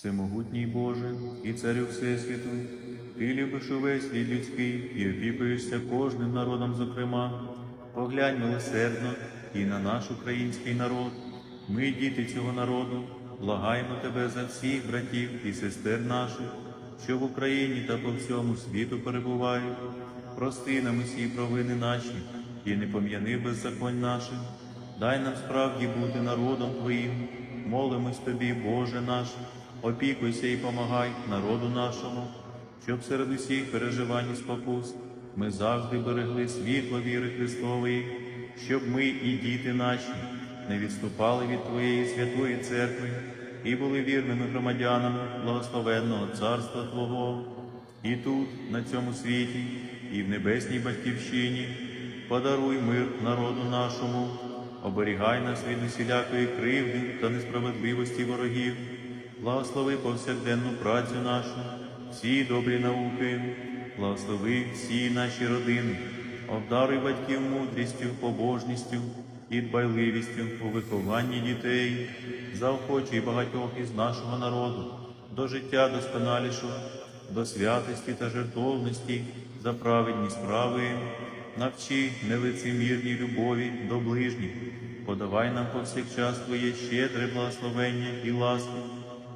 Всемогутній Боже і Царю Всесвіту, Ти любиш увесь рід людський і опікуєшся кожним народом, зокрема. Поглянь милосердно і на наш український народ. Ми, діти цього народу, благаємо Тебе за всіх братів і сестер наших, що в Україні та по всьому світу перебувають. Прости нам усі провини наші і не пом'яни беззаконь наших. Дай нам справді бути народом Твоїм, молимось Тобі, Боже наш, опікуйся і помагай народу нашому, щоб серед усіх переживань і спокус ми завжди берегли світло віри Христової, щоб ми і діти наші не відступали від Твоєї святої церкви і були вірними громадянами благословенного Царства Твого, і тут, на цьому світі, і в небесній батьківщині. Подаруй мир народу нашому, оберігай нас від усілякої кривди та несправедливості ворогів, благослови повсякденну працю нашу, всі добрі науки, благослови всі наші родини, обдаруй батьків мудрістю, побожністю і дбайливістю у вихованні дітей, заохочуй багатьох із нашого народу до життя досконалішого, до святості та жертовності за праведні справи. Навчи нелицемірній любові до ближніх, подавай нам повсякчас Твоє щедре благословення і ласку,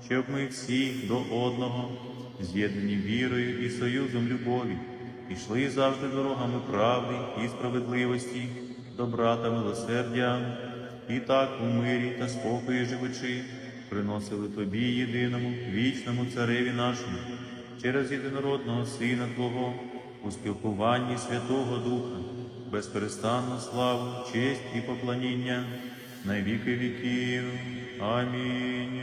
щоб ми всі до одного, з'єднані вірою і союзом любові, ішли завжди дорогами правди і справедливості, добра та милосердя, і так у мирі та спокої живучи, приносили Тобі єдиному, вічному цареві нашому, через єдинородного Сина Твого, у спілкуванні Святого Духа, безперестанну славу, честь і поклоніння на віки віків. Амінь.